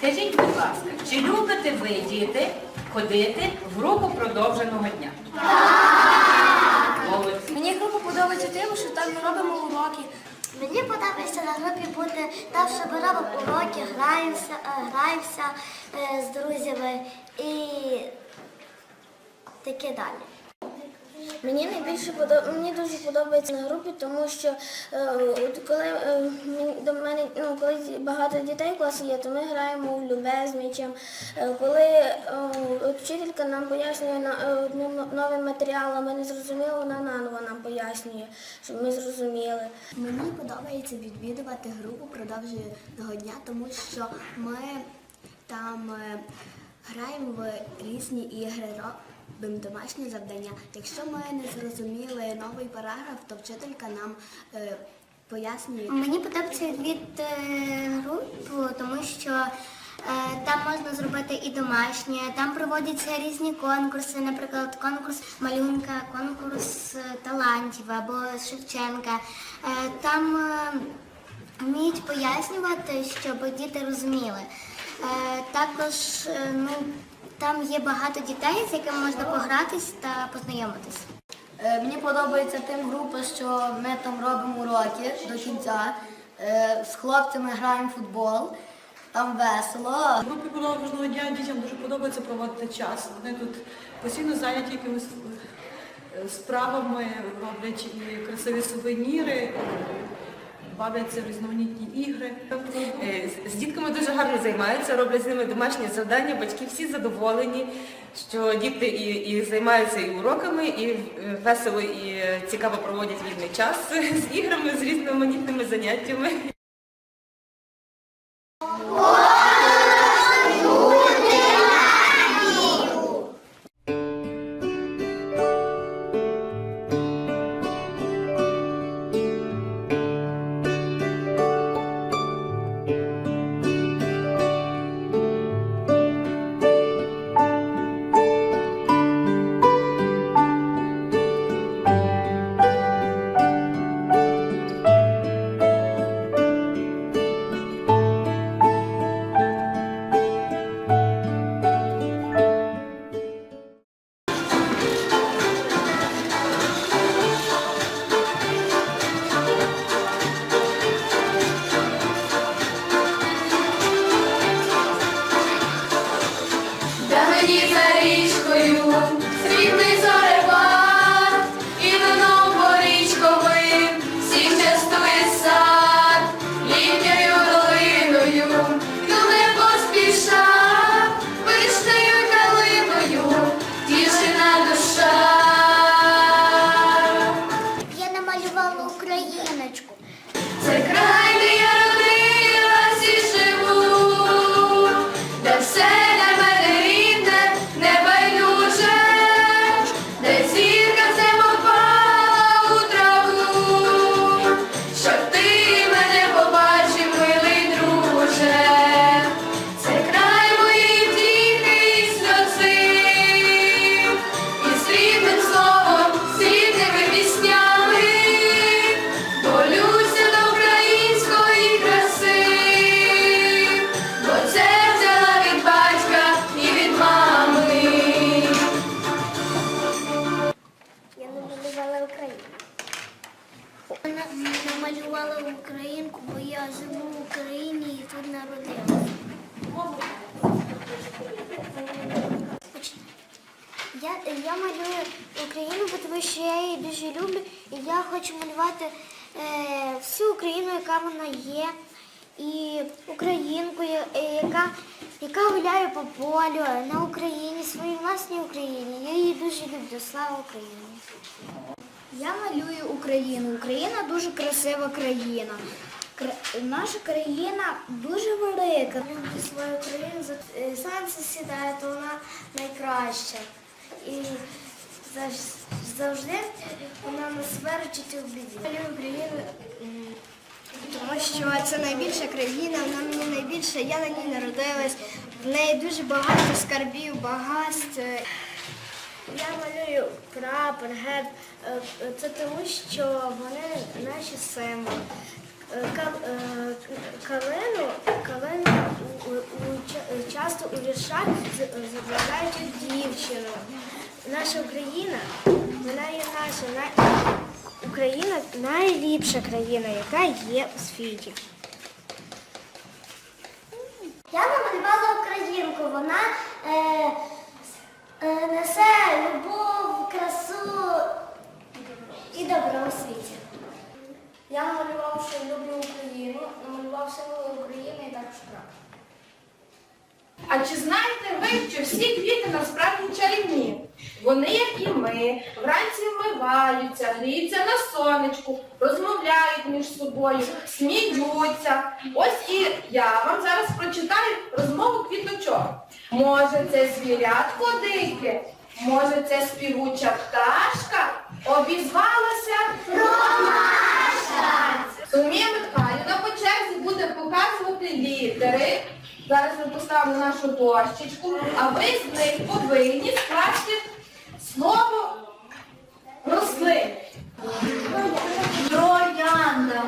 Скажіть, будь ласка, чи любите ви, діти, ходити в групу продовженого дня? Так! Молодці. Мені група подобається тим, що там ми робимо уроки. Мені подобається на групі бути там, що ми робимо уроки, граємося, е, граємося е, з друзями і таке далі. Мені найбільше подо- мені дуже подобається на групі, тому що е, коли е, до мене ну, коли багато дітей в класі є, то ми граємо в любе з м'ячем. Е, коли вчителька нам пояснює на одним новим матеріалом, ми не зрозуміли, вона наново нам пояснює, щоб ми зрозуміли. Мені подобається відвідувати групу продовженого дня, тому що ми там граємо в різні ігри, робимо домашні завдання. Якщо ми не зрозуміли новий параграф, то вчителька нам е, пояснює. Мені подобається від групу, тому що е, там можна зробити і домашнє, там проводяться різні конкурси, наприклад, конкурс малюнка, конкурс е, талантів або Шевченка. Е, Там е, вміють пояснювати, щоб діти розуміли. Е, Також е, ну, там є багато дітей, з якими можна погратись та познайомитись. Е, Мені подобається тим група, що ми там робимо уроки до кінця. Е, З хлопцями граємо в футбол, там весело. В групі продовженого дня дітям дуже подобається проводити час. Вони тут постійно зайняті якимись е, справами, роблять і красиві сувеніри, бавляться в різноманітні ігри. Е, з- дітками дуже гарно займаються, роблять з ними домашні завдання, батьки всі задоволені, що діти і, і займаються і уроками, і е, весело і е, цікаво проводять вільний час з іграми, з різноманітними заняттями. І українку, е, яка, яка гуляє по полю на Україні, своїй власній Україні. Я її дуже люблю. Слава Україні! Я малюю Україну. Україна дуже красива країна. Наша країна дуже велика. Люблю свою Україну, е, сонце сідає, то вона найкраща. І завжди вона нас виручить у біді. Люблю Україну, Тому що це найбільша країна, вона мені найбільша, я на ній народилась. В неї дуже багато скарбів, багатств. Я малюю прапор, герб. Е, Це тому, що вони наші символи. Е, е, Калину, калину у, у, віршах зображають дівчину. Наша Україна, вона є наша. Україна найліпша країна, яка є у світі. Я намалювала українку. Вона е, е, несе любов, красу і добро у світі. Я намалював, що люблю Україну, намалював символи України і також прапор. А чи знаєте ви, що всі квіти насправді чарівні? Вони, як і ми, вранці вмиваються, гріються на сонечку, розмовляють між собою, сміються. Ось і я вам зараз прочитаю розмову квіточок. Може, це звірятко дике, може, це співуча пташка, обізвалася Ромашка. Соломія Михайлівна по черзі буде показувати літери. Зараз ми поставимо нашу дощечку, а ви з них повинні скласти слово рослин. Троянда,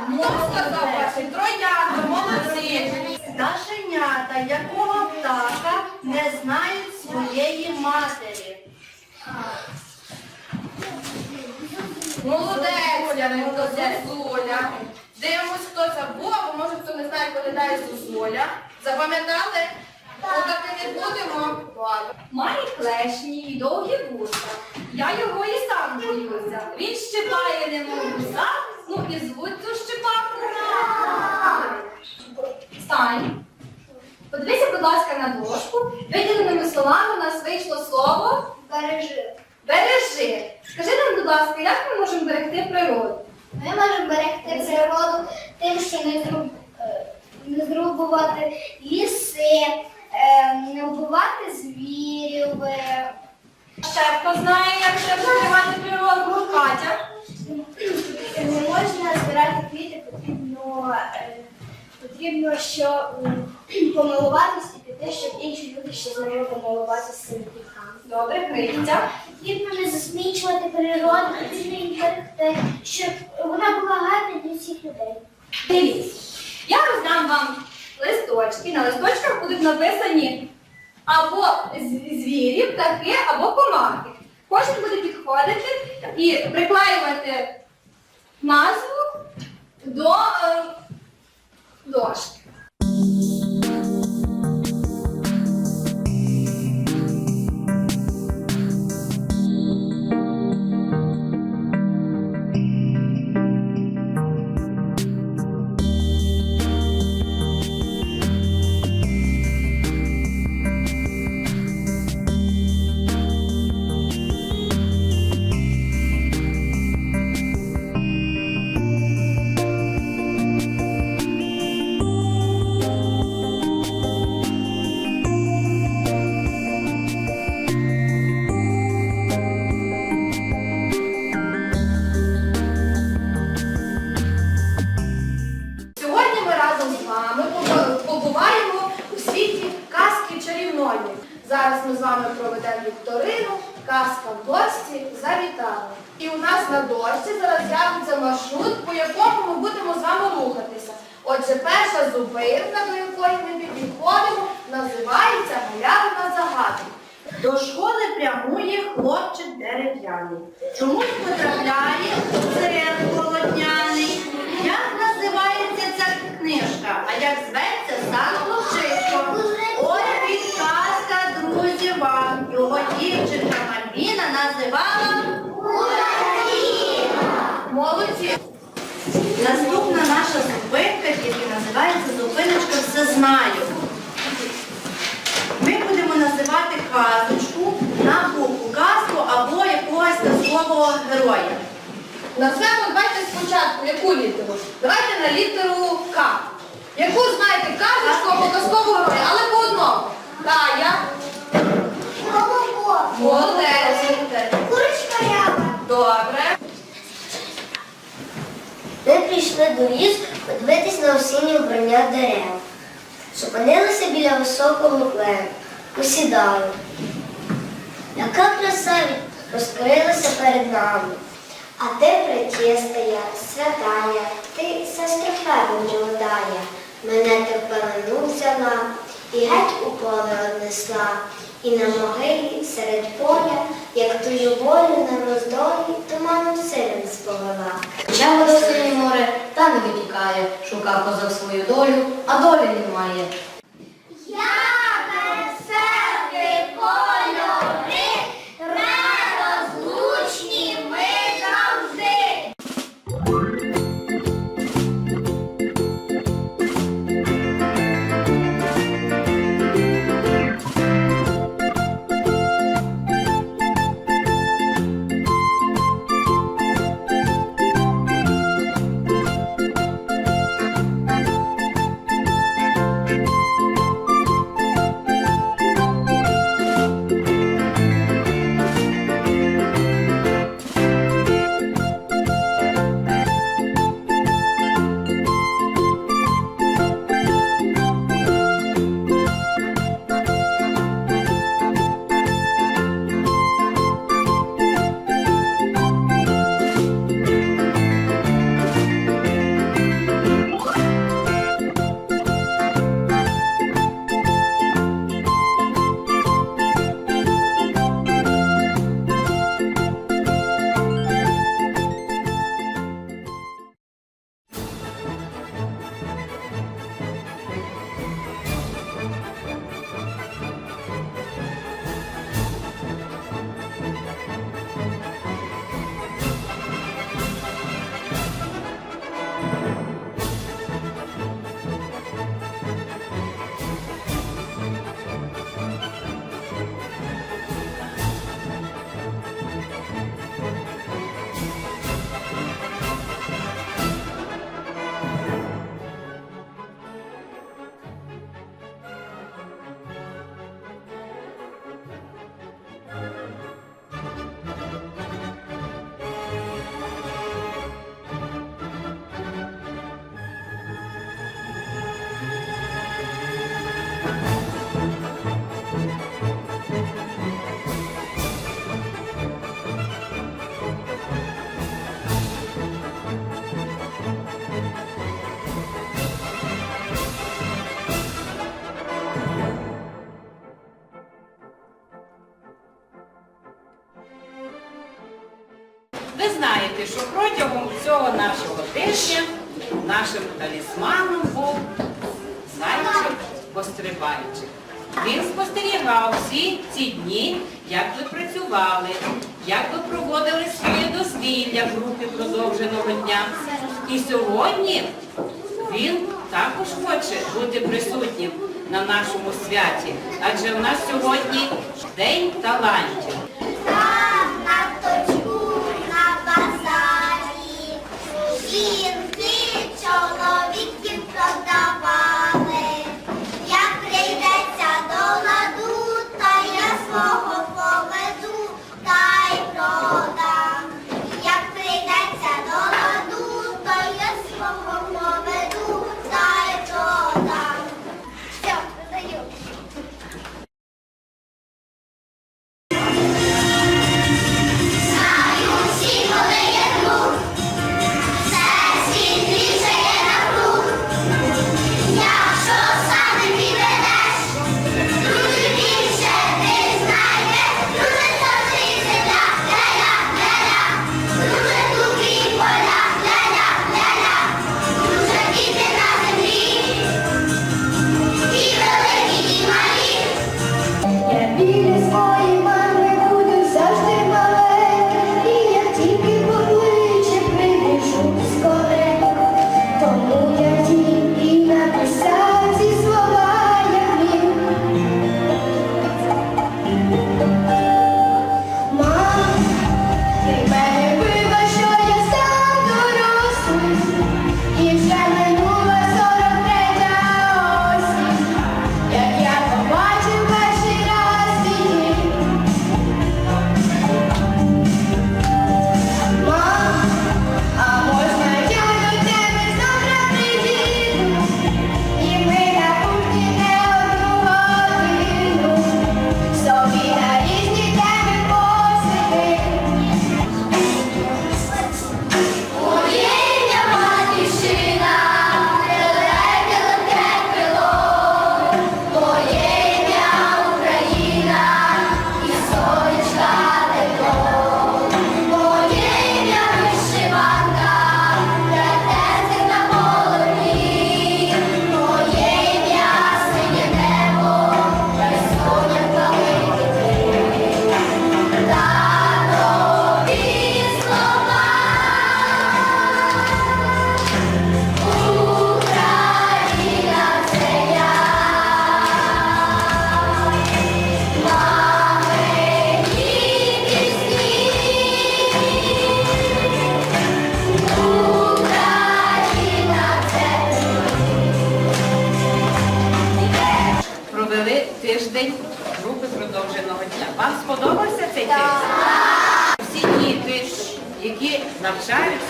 сказав? Троянда, молодці. пташенята, якого птаха не знають своєї матері. Молодець, Яненко, Зозуля. Дивимось, хто це був, або може хто не знає, коли дає Зозуля. Запам'ятали? Путати не будемо. Має клешні і довгі вуса. Я його і сам боюся. Він щипає немов гуса, ну і звуть цю щипаку. Стань. Подивися, будь ласка, на дошку. Виділеними словами у нас вийшло слово Бережи. бережи. Скажи нам, будь ласка, як ми можемо берегти природу? Ми можемо берегти природу тим, що не, зруб, е, не зрубувати ліси, е, не вбивати звірів. е, Ще хто знає, як треба зберігати природу? Катя. Не можна збирати квіти, потрібно, потрібно що м, помилуватись і піти, щоб інші люди ще змогли помилуватися з цими квітками. Добре, Криця. Потрібно не засмічувати природу, потрібно берегти, щоб вона була гарна для всіх людей. Дивіться, я роздам вам листочки. На листочках будуть написані або звірі, птахи, або комахи. Кожен буде підходити і приклеювати назву до е, дошки. До школи прямує хлопчик дерев'яний. Чомусь потрапляє цирк полотняний. Як називається ця книжка? А як зветься сам хлопчисько? Ой, підказка, друзі, вам. Його дівчинка Мальвіна називала Молодці! Наступна наша зупинка, яка називається зупиночка все знаю. Ми будемо називати казочку Назвемо давайте спочатку яку літеру? Давайте на літеру К. Яку знаєте казочку або казкового героя, але по одному. Тая. Молодець. Курочка ряба. Добре. Ми прийшли до ліс подивитись на осіннє вбрання дерев. Зупинилися біля високого клену, посідали. Яка краса розкрилася перед нами. А ти пречистая, святая, ти сестра молодая. Мене ти в пелену взяла і геть у поле однесла, і на могилі серед поля, як тую волю на роздолі, туманом синим сповела. Я вода синє море, та не витікає, шукав козак свою долю, а долі немає. Я Ви знаєте, що протягом цього нашого тижня нашим талісманом був зайчик пострибайчик. Він спостерігав всі ці дні, як ви працювали, як ви проводили своє дозвілля в групі продовженого дня. І сьогодні він також хоче бути присутнім на нашому святі, адже в нас сьогодні День талантів.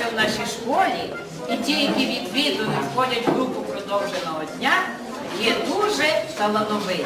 Навчаються в нашій школі, і ті, які відвідують, входять в групу продовженого дня, є дуже талановиті.